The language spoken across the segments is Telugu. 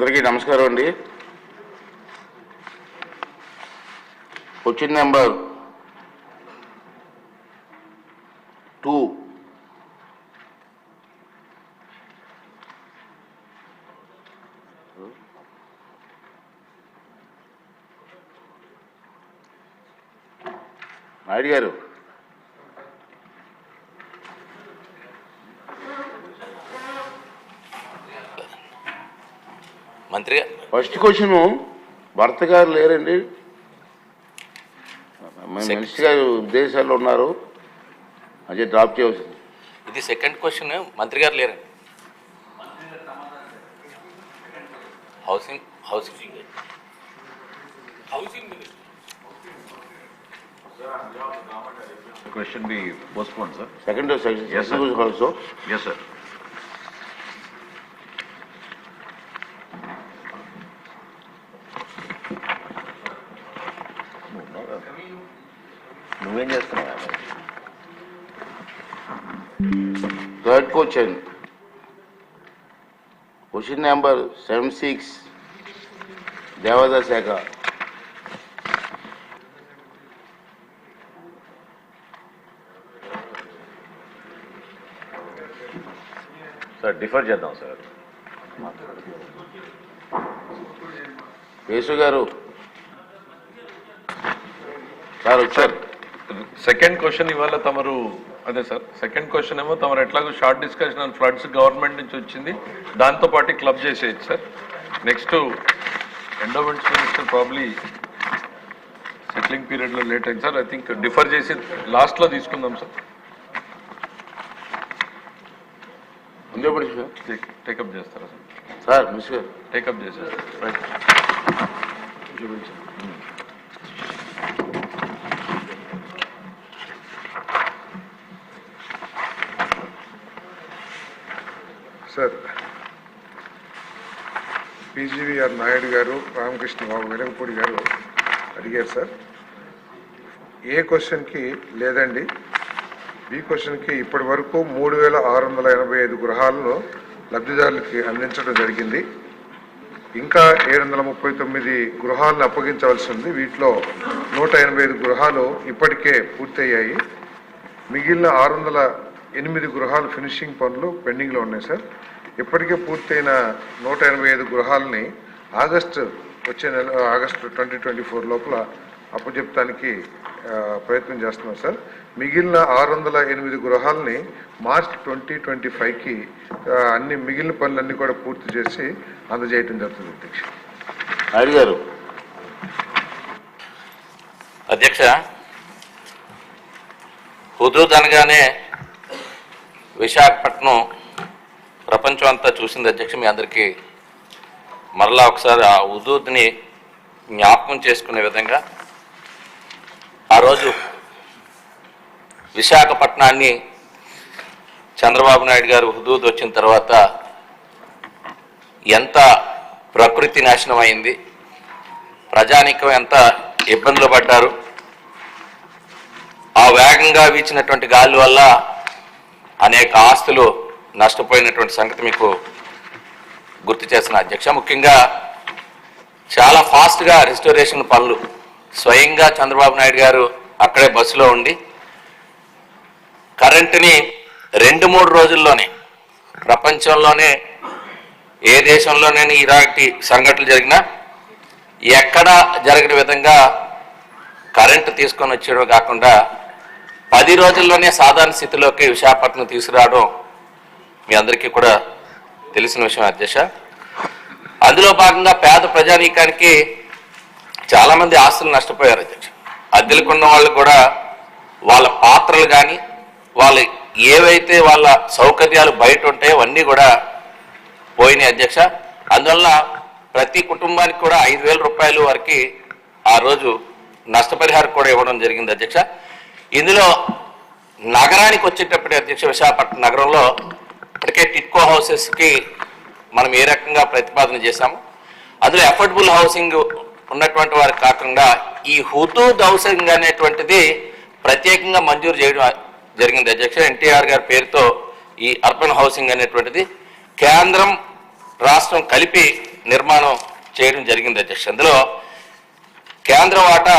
అందరికీ నమస్కారం అండి. Question number two. నాయుడు గారు మంత్రి గారు ఫస్ట్ క్వశ్చన్ భర్త గారు లేరండి. మినిస్టర్ గారు విదేశాల్లో ఉన్నారు. అదే డ్రాప్ చేయవలసింది ఇది సెకండ్ క్వశ్చన్ మంత్రి గారు లేరండి. Housing housing. Housing minister. Question be postponed, sir? Second Yes, sir. Also Yes, sir. నువ్వేం చేస్తున్నావు third question question number seven six దేవాదాయ శాఖ సార్ డిఫర్ చేద్దాం సార్ యేసు గారు సార్ వచ్చారు సెకండ్ క్వశ్చన్ ఇవాళ తమరు అదే సార్ సెకండ్ క్వశ్చన్ ఏమో తమరు ఎట్లాగో short discussion on floods government నుంచి వచ్చింది. దాంతో పాటు క్లబ్ చేసేయచ్చు sir. Next endowments minister probably settling పీరియడ్లో లేట్ అయింది సార్. ఐ థింక్ డిఫర్ చేసి లాస్ట్లో తీసుకుందాం సార్. ముందే పడి సార్ టేకప్ చేస్తారా sir? Sir miss take up చేసేస్తారు? రైట్ కేటీఆర్ నాయుడు గారు రామకృష్ణ బాబు వెలగపూడి గారు అడిగారు సార్. ఏ క్వశ్చన్కి లేదండి. బి క్వశ్చన్కి ఇప్పటి వరకు మూడు వేల ఆరు వందల ఎనభై ఐదు గృహాలను లబ్ధిదారులకి అందించడం జరిగింది. ఇంకా ఏడు వందల ముప్పై తొమ్మిది గృహాలను అప్పగించవలసి ఉంది. వీటిలో నూట ఎనభై ఐదు గృహాలు ఇప్పటికే పూర్తయ్యాయి. మిగిలిన ఆరు వందల ఎనిమిది గృహాలు ఫినిషింగ్ పనులు పెండింగ్లో ఉన్నాయి సార్. ఇప్పటికే పూర్తయిన నూట ఎనభై ఐదు గృహాలని ఆగస్టు వచ్చే నెల ఆగస్టు ట్వంటీ ట్వంటీ ఫోర్ లోపల అప్పచెప్తానికి ప్రయత్నం చేస్తున్నాం సార్. మిగిలిన ఆరు వందల ఎనిమిది గృహాలని మార్చ్ ట్వంటీ ట్వంటీ ఫైవ్కి అన్ని మిగిలిన పనులన్నీ కూడా పూర్తి చేసి అందజేయటం జరుగుతుంది అధ్యక్ష. నాయుడు గారు. అధ్యక్ష హుదూద్ అనగానే విశాఖపట్నం ప్రపంచం అంతా చూసింది అధ్యక్ష మీ అందరికీ. మరలా ఒకసారి ఆ హుదూద్ని జ్ఞాపకం చేసుకునే విధంగా ఆ రోజు విశాఖపట్నాన్ని చంద్రబాబు నాయుడు గారు హుదూద్ వచ్చిన తర్వాత ఎంత ప్రకృతి నాశనం అయింది ప్రజానికం ఎంత ఇబ్బందులు పడ్డారు ఆ వేగంగా వీచినటువంటి గాలి వల్ల అనేక ఆస్తులు నష్టపోయినటువంటి సంగతి మీకు గుర్తు చేసిన అధ్యక్ష. ముఖ్యంగా చాలా ఫాస్ట్గా రిస్టోరేషన్ పనులు స్వయంగా చంద్రబాబు నాయుడు గారు అక్కడే బస్సులో ఉండి కరెంటుని రెండు మూడు రోజుల్లోనే ప్రపంచంలోనే ఏ దేశంలోనే ఇలాంటి సంఘటనలు జరిగినా ఎక్కడ జరగని విధంగా కరెంటు తీసుకొని వచ్చేయడం కాకుండా పది రోజుల్లోనే సాధారణ స్థితిలోకి విశాఖపట్నం తీసుకురావడం మీ అందరికీ కూడా తెలిసిన విషయం అధ్యక్ష అందులో భాగంగా పేద ప్రజానీకానికి చాలామంది ఆస్తులు నష్టపోయారు అధ్యక్ష అద్దెలకున్న వాళ్ళు కూడా వాళ్ళ పాత్రలు కానీ వాళ్ళ ఏవైతే వాళ్ళ సౌకర్యాలు బయట ఉంటాయో అన్నీ కూడా పోయినాయి అధ్యక్ష. అందువల్ల ప్రతి కుటుంబానికి కూడా ఐదు వేల రూపాయలు వరకు ఆ రోజు నష్టపరిహారం కూడా ఇవ్వడం జరిగింది అధ్యక్ష. ఇందులో నగరానికి వచ్చేటప్పుడు అధ్యక్ష విశాఖపట్నం నగరంలో ఇప్పటికే టిట్కో హౌసెస్కి మనం ఏ రకంగా ప్రతిపాదన చేశాము అందులో అఫోర్డబుల్ హౌసింగ్ ఉన్నటువంటి వారు కాకుండా ఈ హుదూద్ హౌసింగ్ అనేటువంటిది ప్రత్యేకంగా మంజూరు చేయడం జరిగింది. అధ్యక్ష ఎన్టీఆర్ గారి పేరుతో ఈ అర్బన్ హౌసింగ్ అనేటువంటిది కేంద్రం రాష్ట్రం కలిపి నిర్మాణం చేయడం జరిగింది అధ్యక్ష. అందులో కేంద్ర వాటా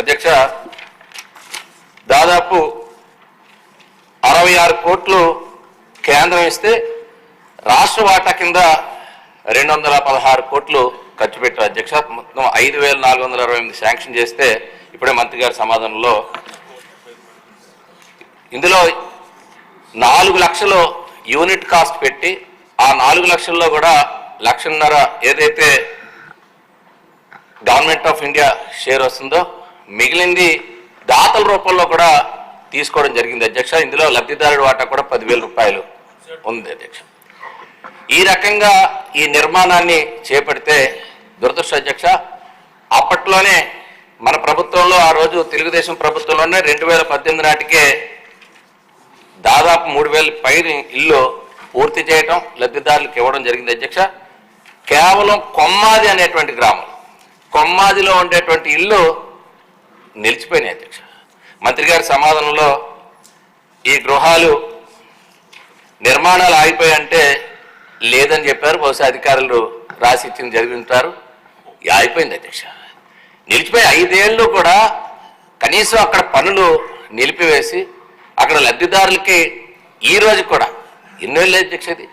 అధ్యక్ష దాదాపు అరవై ఆరు కోట్లు కేంద్రం ఇస్తే రాష్ట్ర వాటా కింద రెండు వందల పదహారు కోట్లు ఖర్చు పెట్టారు. అధ్యక్ష మొత్తం ఐదు వేల నాలుగు వందల అరవై ఎనిమిది శాంక్షన్ చేస్తే ఇప్పుడే మంత్రి గారి సమాధానంలో ఇందులో నాలుగు లక్షలు యూనిట్ కాస్ట్ పెట్టి ఆ నాలుగు లక్షల్లో కూడా లక్షన్నర ఏదైతే గవర్నమెంట్ ఆఫ్ ఇండియా షేర్ వస్తుందో మిగిలింది దాతల రూపంలో కూడా తీసుకోవడం జరిగింది. అధ్యక్ష ఇందులో లబ్ధిదారుడి వాటా కూడా పదివేల రూపాయలు. ఉంది అధ్యక్ష. ఈ రకంగా ఈ నిర్మాణాన్ని చేపడితే దురదృష్ట అధ్యక్ష అప్పట్లోనే మన ప్రభుత్వంలో ఆ రోజు తెలుగుదేశం ప్రభుత్వంలోనే రెండు వేల పద్దెనిమిది నాటికే దాదాపు మూడు వేల పైన ఇల్లు పూర్తి చేయటం లబ్ధిదారులకు ఇవ్వడం జరిగింది అధ్యక్ష. కేవలం కొమ్మాది అనేటువంటి గ్రామం కొమ్మాదిలో ఉండేటువంటి ఇల్లు నిలిచిపోయినాయి అధ్యక్ష. మంత్రి గారి సమాధానంలో ఈ గృహాలు నిర్మాణాలు ఆగిపోయాయంటే లేదని చెప్పారు. బహుశా అధికారులు రాసి ఇచ్చింది జరిగి ఉంటారు. ఆగిపోయింది అధ్యక్ష. నిలిచిపోయి ఐదేళ్ళు కూడా కనీసం అక్కడ పనులు నిలిపివేసి అక్కడ లబ్ధిదారులకి ఈ రోజు కూడా ఎన్నోళ్ళు అధ్యక్ష ఇది?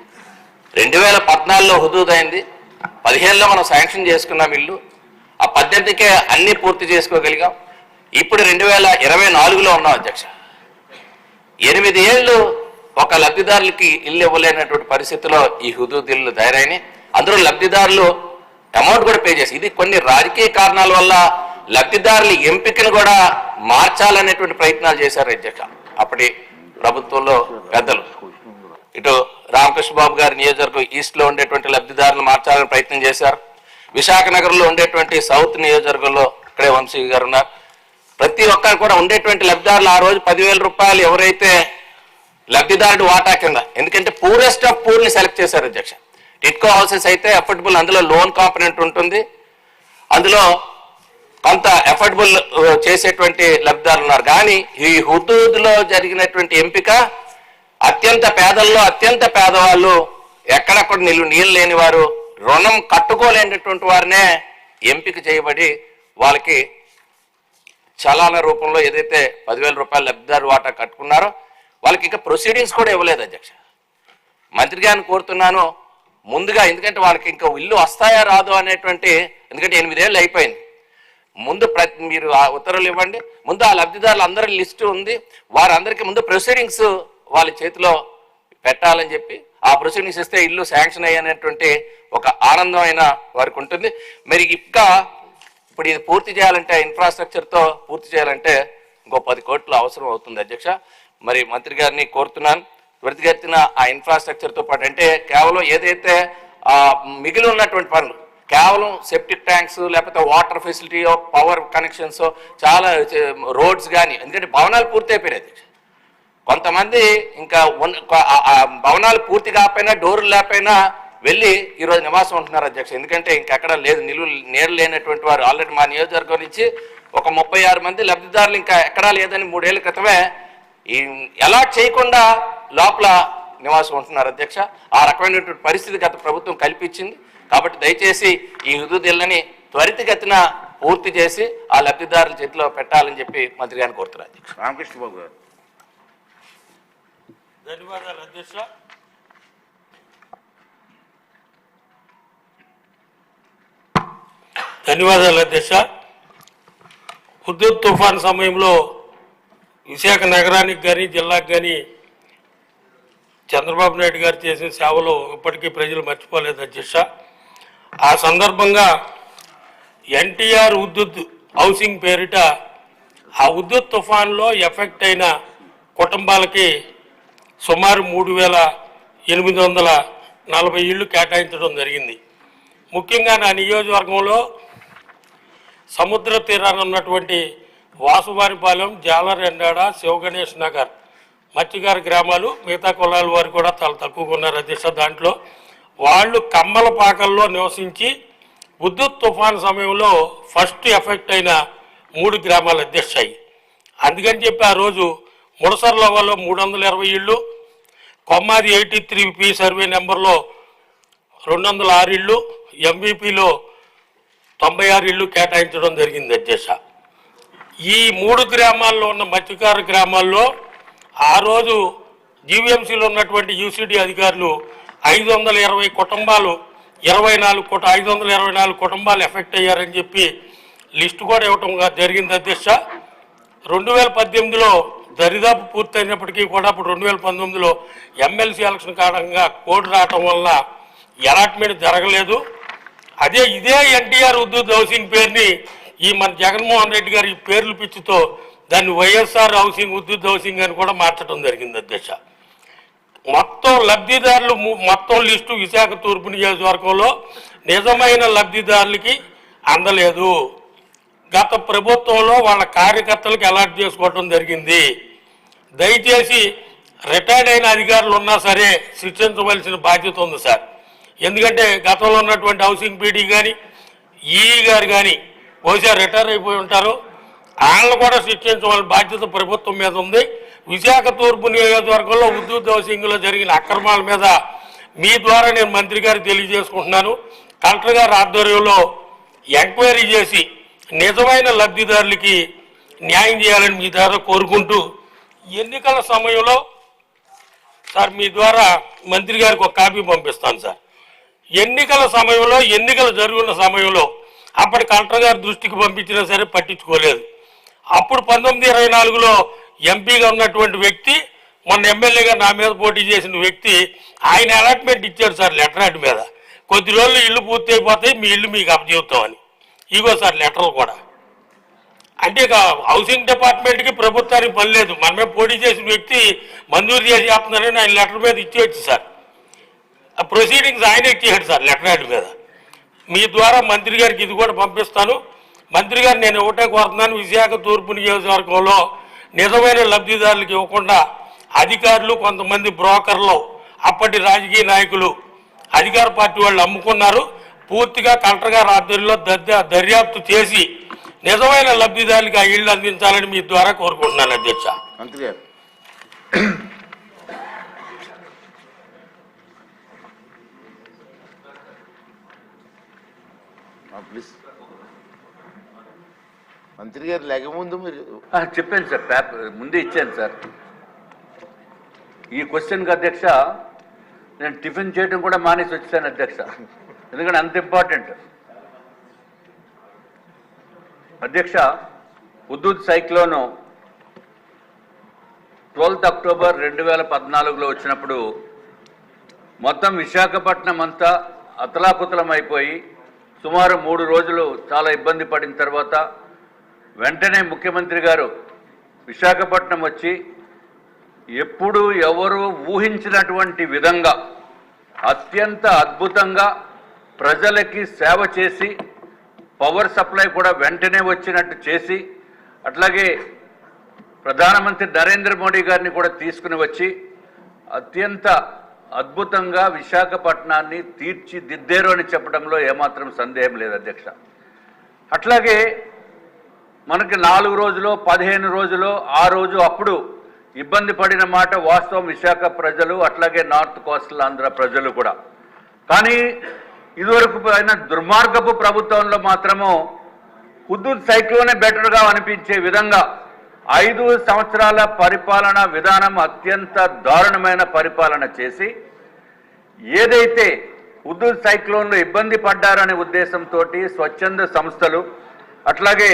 రెండు వేల పద్నాలుగులో హుదూదైంది పదిహేనులో మనం శాంక్షన్ చేసుకున్నాం ఇల్లు. ఆ పద్దెనిమిదికే అన్నీ పూర్తి చేసుకోగలిగాం. ఇప్పుడు రెండు వేల ఇరవై నాలుగులో ఉన్నాం అధ్యక్ష. ఎనిమిది ఏళ్ళు ఒక లబ్ధిదారులకి ఇల్లు ఇవ్వలేనటువంటి పరిస్థితిలో ఈ హుదూద్ ఇల్లు తయారైనాయి. అందులో లబ్ధిదారులు అమౌంట్ కూడా పే చేసి ఇది కొన్ని రాజకీయ కారణాల వల్ల లబ్ధిదారుల ఎంపికను కూడా మార్చాలనేటువంటి ప్రయత్నాలు చేశారు అధ్యక్ష. అప్పటి ప్రభుత్వంలో పెద్దలు. ఇటు రామకృష్ణ బాబు గారి నియోజకవర్గం ఈస్ట్లో ఉండేటువంటి లబ్ధిదారులను మార్చాలని ప్రయత్నం చేశారు. విశాఖ నగరంలో ఉండేటువంటి సౌత్ నియోజకవర్గంలో ఇక్కడే వంశీ గారు ఉన్నారు. ప్రతి ఒక్కరు కూడా ఉండేటువంటి లబ్ధిదారులు ఆ రోజు పదివేల రూపాయలు ఎవరైతే లబ్ధిదారుడు వాటా కింద. ఎందుకంటే పూరెస్ట్ ఆఫ్ పూర్ని సెలెక్ట్ చేశారు అధ్యక్ష. టిట్కో హౌసెస్ అయితే అఫోర్డబుల్ అందులో లోన్ కాంపనెంట్ ఉంటుంది. అందులో కొంత ఎఫర్డబుల్ చేసేటువంటి లబ్ధిదారులు ఉన్నారు. కానీ ఈ హుదూద్లో జరిగినటువంటి ఎంపిక అత్యంత పేదల్లో అత్యంత పేదవాళ్ళు ఎక్కడక్కడ నీళ్ళు నీళ్ళు లేని వారు రుణం కట్టుకోలేనటువంటి వారినే ఎంపిక చేయబడి వాళ్ళకి చలాన రూపంలో ఏదైతే పదివేల రూపాయల లబ్ధిదారు వాటా కట్టుకున్నారో వాళ్ళకి ఇంకా ప్రొసీడింగ్స్ కూడా ఇవ్వలేదు అధ్యక్ష. మంత్రి గారిని కోరుతున్నాను ముందుగా ఎందుకంటే వాళ్ళకి ఇంకా ఇల్లు వస్తాయా రాదు అనేటువంటి ఎందుకంటే ఎనిమిదేళ్ళు అయిపోయింది. ముందు ప్రతి మీరు ఆ ఉత్తర్వులు ఇవ్వండి. ముందు ఆ లబ్ధిదారులు అందరి లిస్టు ఉంది. వారందరికీ ముందు ప్రొసీడింగ్స్ వాళ్ళ చేతిలో పెట్టాలని చెప్పి ఆ ప్రొసీడింగ్స్ ఇస్తే ఇల్లు శాంక్షన్ అయ్యనేటువంటి ఒక ఆనందమైన వారికి ఉంటుంది. మరి ఇంకా ఇప్పుడు ఇది పూర్తి చేయాలంటే ఇన్ఫ్రాస్ట్రక్చర్తో పూర్తి చేయాలంటే ఇంకో పది కోట్లు అవసరం అవుతుంది అధ్యక్ష. మరి మంత్రి గారిని కోరుతున్నాను. త్వరితగతిన ఆ ఇన్ఫ్రాస్ట్రక్చర్తో పాటు అంటే కేవలం ఏదైతే మిగిలి ఉన్నటువంటి పనులు కేవలం సెప్టిక్ ట్యాంక్స్ లేకపోతే వాటర్ ఫెసిలిటీ పవర్ కనెక్షన్స్ చాలా రోడ్స్ కానీ ఎందుకంటే భవనాలు పూర్తి అయిపోయినాయి కొంతమంది ఇంకా భవనాలు పూర్తి కాకపోయినా డోర్లు లేకపోయినా వెళ్ళి ఈరోజు నివాసం ఉంటున్నారు అధ్యక్ష. ఎందుకంటే ఇంకెక్కడ లేదు నిలువ నీళ్ళు లేనటువంటి వారు. ఆల్రెడీ మా నియోజకవర్గం నుంచి ఒక ముప్పై ఆరు మంది లబ్ధిదారులు ఇంకా ఎక్కడా లేదని మూడేళ్ళ క్రితమే ఈ అలాట్ చేయకుండా లోపల నివాసం ఉంటున్నారు అధ్యక్ష. ఆ రకమైనటువంటి పరిస్థితి గత ప్రభుత్వం కల్పించింది. కాబట్టి దయచేసి ఈ హుదూదిల్లని త్వరితగతిన పూర్తి చేసి ఆ లబ్ధిదారుల చేతిలో పెట్టాలని చెప్పి మంత్రి గారిని కోరుతున్నారు అధ్యక్ష. రామకృష్ణ బాబు గారు. ధన్యవాదాలు అధ్యక్ష. ధన్యవాదాలు అధ్యక్ష. హుద్దూద్ తుఫాన్ సమయంలో విశాఖ నగరానికి కానీ జిల్లాకు కానీ చంద్రబాబు నాయుడు గారు చేసిన సేవలు ఇప్పటికీ ప్రజలు మర్చిపోలేదు అధ్యక్ష. ఆ సందర్భంగా ఎన్టీఆర్ ఉద్యుత్ హౌసింగ్ పేరిట ఆ ఉద్యుత్ తుఫాన్లో ఎఫెక్ట్ అయిన కుటుంబాలకి సుమారు మూడు వేల ఎనిమిది వందల నలభై ఇళ్ళు కేటాయించడం జరిగింది. ముఖ్యంగా నా నియోజకవర్గంలో సముద్ర తీరాన ఉన్నటువంటి వాసువారిపాలెం జాలరెండాడ శివగణేష్ నగర్. మత్స్యగారి గ్రామాలు మిగతా కులాల వారు కూడా చాలా తక్కువగా ఉన్నారు అధ్యక్ష దాంట్లో. వాళ్ళు కమ్మలపాకల్లో నివసించి ఉద్దుత్ తుఫాన్ సమయంలో ఫస్ట్ ఎఫెక్ట్ అయిన మూడు గ్రామాలు అధ్యక్షాయి. అందుకని చెప్పి ఆ రోజు ముడసర్లవలో మూడు వందల ఇరవై ఇళ్ళు Kommadi eighty three P survey నెంబర్లో రెండు వందల ఆరు ఇళ్ళు ఎంబీపీలో తొంభై ఆరు ఇళ్ళు కేటాయించడం జరిగింది అధ్యక్ష. ఈ మూడు గ్రామాల్లో ఉన్న మత్స్యకార గ్రామాల్లో ఆ రోజు జీవీఎంసీలో ఉన్నటువంటి యూసీడీ అధికారులు ఐదు వందల ఇరవై కుటుంబాలు ఇరవై నాలుగు కుట ఐదు వందల ఇరవై నాలుగు కుటుంబాలు ఎఫెక్ట్ అయ్యారని చెప్పి లిస్టు కూడా ఇవ్వటం జరిగింది అధ్యక్ష. రెండు వేల పద్దెనిమిదిలో దరిదాపు పూర్తయినప్పటికీ కూడా అప్పుడు రెండు వేల పంతొమ్మిదిలో ఎమ్మెల్సీ ఎలక్షన్ కారణంగా కోడ్ రావటం వల్ల అలాట్మెంట్ జరగలేదు. అదే ఇదే ఎన్టీఆర్ ఉద్దూత్ హౌసింగ్ పేరుని ఈ మన జగన్మోహన్ రెడ్డి గారి ఈ పేర్లు పిచ్చితో దాన్ని వైఎస్ఆర్ హౌసింగ్ ఉద్యుత్ హౌసింగ్ అని కూడా మార్చడం జరిగింది అధ్యక్ష. మొత్తం లబ్ధిదారులు మొత్తం లిస్టు విశాఖ తూర్పు నియోజకవర్గంలో నిజమైన లబ్ధిదారులకి అందలేదు. గత ప్రభుత్వంలో వాళ్ళ కార్యకర్తలకు అలాట్ చేసుకోవటం జరిగింది. దయచేసి రిటైర్డ్ అయిన అధికారులు ఉన్నా సరే శిక్షించవలసిన బాధ్యత ఉంది సార్. ఎందుకంటే గతంలో ఉన్నటువంటి హౌసింగ్ పీడీ కానీ ఈ గారు కానీ బహుశా రిటైర్ అయిపోయి ఉంటారు. వాళ్ళని కూడా శిక్షించవలసిన బాధ్యత ప్రభుత్వం మీద ఉంది. విశాఖ తూర్పు నియోజకవర్గంలో ఉద్యోగ సింగ్లో జరిగిన అక్రమాల మీద మీ ద్వారా నేను మంత్రి గారు తెలియజేసుకుంటున్నాను. కలెక్టర్ గారి ఆధ్వర్యంలో ఎంక్వైరీ చేసి నిజమైన లబ్ధిదారులకి న్యాయం చేయాలని మీ ద్వారా కోరుకుంటూ ఎన్నికల సమయంలో సార్ మీ ద్వారా మంత్రి గారికి ఒక కాపీ పంపిస్తాను సార్. ఎన్నికల సమయంలో ఎన్నికలు జరుగుతున్న సమయంలో అప్పటి కలెక్టర్ గారి దృష్టికి పంపించినా సరే పట్టించుకోలేదు. అప్పుడు పంతొమ్మిది ఇరవై నాలుగులో ఎంపీగా ఉన్నటువంటి వ్యక్తి మొన్న ఎమ్మెల్యేగా నా మీద పోటీ చేసిన వ్యక్తి ఆయన అలాట్మెంట్ ఇచ్చాడు సార్ లెటర్ హెడ్ మీద. కొద్ది రోజులు ఇల్లు పూర్తి అయిపోతాయి మీ ఇల్లు మీకు అప్పచెబుతామని ఇగో సార్ లెటర్లు కూడా. అంటే ఇక హౌసింగ్ డిపార్ట్మెంట్కి ప్రభుత్వానికి పని లేదు. మనమే పోటీ చేసిన వ్యక్తి మంజూరు చేసి చేస్తున్నారని ఆయన లెటర్ మీద ఇచ్చేయచ్చు సార్. ప్రొసీడింగ్స్ ఆయన ఇచ్చేసాడు సార్ లెటర్ హెడ్ మీద. మీ ద్వారా మంత్రి గారికి ఇది కూడా పంపిస్తాను. మంత్రి గారు నేను ఒకటే కోరుతున్నాను విశాఖ తూర్పు నియోజకవర్గంలో నిజమైన లబ్ధిదారులకు ఇవ్వకుండా అధికారులు కొంతమంది బ్రోకర్లు అప్పటి రాజకీయ నాయకులు అధికార పార్టీ వాళ్ళు అమ్ముకున్నారు పూర్తిగా కలెక్టర్ గారి ఆధ్వర్యంలో దర్యా దర్యాప్తు చేసి నిజమైన లబ్ధిదారులకు ఆ ఇళ్ళు అందించాలని మీ ద్వారా కోరుకుంటున్నాను అధ్యక్ష మంత్రి గారు ప్లీజ్ మంత్రి గారు లేకముందు మీరు చెప్పాను సార్ పేపర్ ముందే ఇచ్చాను సార్. ఈ క్వశ్చన్కి అధ్యక్ష నేను టిఫిన్ చేయడం కూడా మానేసి వచ్చాను అధ్యక్ష. ఎందుకంటే అంత ఇంపార్టెంట్ అధ్యక్ష ఉద్దూత్ సైక్లోను ట్వెల్త్ అక్టోబర్ రెండు వేల పద్నాలుగులో వచ్చినప్పుడు మొత్తం విశాఖపట్నం అంతా అతలాకుతలం అయిపోయి సుమారు మూడు రోజులు చాలా ఇబ్బంది పడిన తర్వాత వెంటనే ముఖ్యమంత్రి గారు విశాఖపట్నం వచ్చి ఎప్పుడు ఎవరు ఊహించినటువంటి విధంగా అత్యంత అద్భుతంగా ప్రజలకి సేవ చేసి పవర్ సప్లై కూడా వెంటనే వచ్చినట్టు చేసి అట్లాగే ప్రధానమంత్రి నరేంద్ర మోడీ గారిని కూడా తీసుకుని వచ్చి అత్యంత అద్భుతంగా విశాఖపట్నాన్ని తీర్చిదిద్దేరు అని చెప్పడంలో ఏమాత్రం సందేహం లేదు అధ్యక్ష. అట్లాగే మనకి నాలుగు రోజులు పదిహేను రోజులు ఆ రోజు అప్పుడు ఇబ్బంది పడిన మాట వాస్తవం విశాఖ ప్రజలు అట్లాగే నార్త్ కోస్టల్ ఆంధ్ర ప్రజలు కూడా. కానీ ఇదివరకు అయిన దుర్మార్గపు ప్రభుత్వంలో మాత్రము హుద్దూద్ సైక్లోనే బెటర్గా అనిపించే విధంగా ఐదు సంవత్సరాల పరిపాలన విధానం అత్యంత దారుణమైన పరిపాలన చేసి ఏదైతే హుద్దూద్ సైక్లోన్లో ఇబ్బంది పడ్డారనే ఉద్దేశంతో స్వచ్ఛంద సంస్థలు అట్లాగే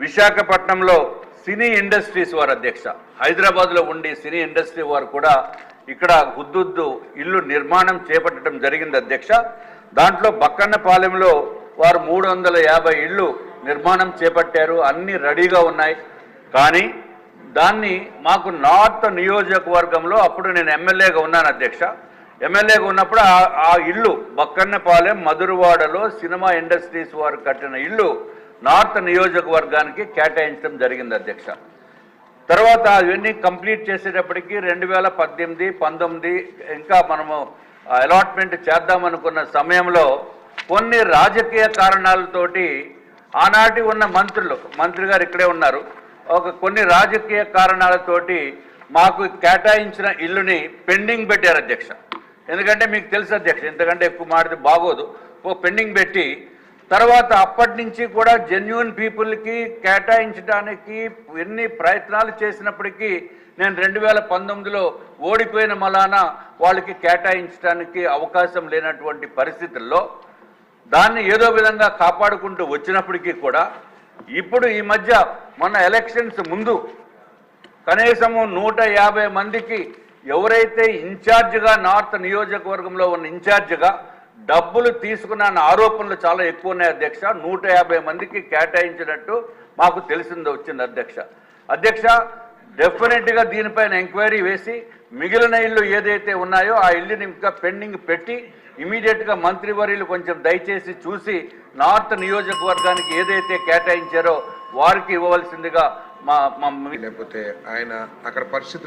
విశాఖపట్నంలో సినీ ఇండస్ట్రీస్ వారు అధ్యక్ష. హైదరాబాద్లో ఉండి సినీ ఇండస్ట్రీ వారు కూడా ఇక్కడ హుద్దుద్దు ఇల్లు నిర్మాణం చేపట్టడం జరిగింది అధ్యక్ష. దాంట్లో బక్కన్నపాలెంలో వారు మూడు వందల యాభై ఇళ్ళు నిర్మాణం చేపట్టారు అన్నీ రెడీగా ఉన్నాయి. కానీ దాన్ని మాకు నార్త్ నియోజకవర్గంలో అప్పుడు నేను ఎమ్మెల్యేగా ఉన్నాను అధ్యక్ష. ఎమ్మెల్యేగా ఉన్నప్పుడు ఆ- ఆ ఇల్లు బక్కన్నపాలెం మధురవాడలో సినిమా ఇండస్ట్రీస్ వారు కట్టిన ఇల్లు నార్త్ నియోజకవర్గానికి కేటాయించడం జరిగింది అధ్యక్ష. తర్వాత అవన్నీ కంప్లీట్ చేసేటప్పటికి రెండు వేల పద్దెనిమిది పంతొమ్మిది ఇంకా మనము అలాట్మెంట్ చేద్దామనుకున్న సమయంలో కొన్ని రాజకీయ కారణాలతోటి ఆనాటి ఉన్న మంత్రులు మంత్రి గారు ఇక్కడే ఉన్నారు. ఒక కొన్ని రాజకీయ కారణాలతోటి మాకు కేటాయించిన ఇల్లుని పెండింగ్ పెట్టారు అధ్యక్ష. ఎందుకంటే మీకు తెలుసు అధ్యక్ష ఎందుకంటే ఎక్కువ మాడితే బాగోదు. ఓ పెండింగ్ పెట్టి తర్వాత అప్పటి నుంచి కూడా జెన్యున్ పీపుల్కి కేటాయించడానికి ఎన్ని ప్రయత్నాలు చేసినప్పటికీ నేను రెండు వేల పంతొమ్మిదిలో ఓడిపోయిన మలాన వాళ్ళకి కేటాయించడానికి అవకాశం లేనటువంటి పరిస్థితుల్లో దాన్ని ఏదో విధంగా కాపాడుకుంటూ వచ్చినప్పటికీ కూడా ఇప్పుడు ఈ మధ్య మన ఎలక్షన్స్ ముందు కనీసము నూట యాభై మందికి ఎవరైతే ఇన్ఛార్జ్గా నార్త్ నియోజకవర్గంలో ఉన్న ఇన్ఛార్జ్గా డబ్బులు తీసుకున్న ఆరోపణలు చాలా ఎక్కువ ఉన్నాయి అధ్యక్ష. నూట యాభై మందికి కేటాయించినట్టు మాకు తెలిసింది వచ్చింది అధ్యక్ష. అధ్యక్ష డెఫినెట్గా దీనిపైన ఎంక్వైరీ వేసి మిగిలిన ఇల్లు ఏదైతే ఉన్నాయో ఆ ఇల్లుని ఇంకా పెండింగ్ పెట్టి ఇమీడియట్గా మంత్రివర్యులు కొంచెం దయచేసి చూసి నార్త్ నియోజకవర్గానికి ఏదైతే కేటాయించారో వారికి ఇవ్వవలసిందిగా మా మమ్మీ లేకపోతే ఆయన అక్కడ పరిస్థితులు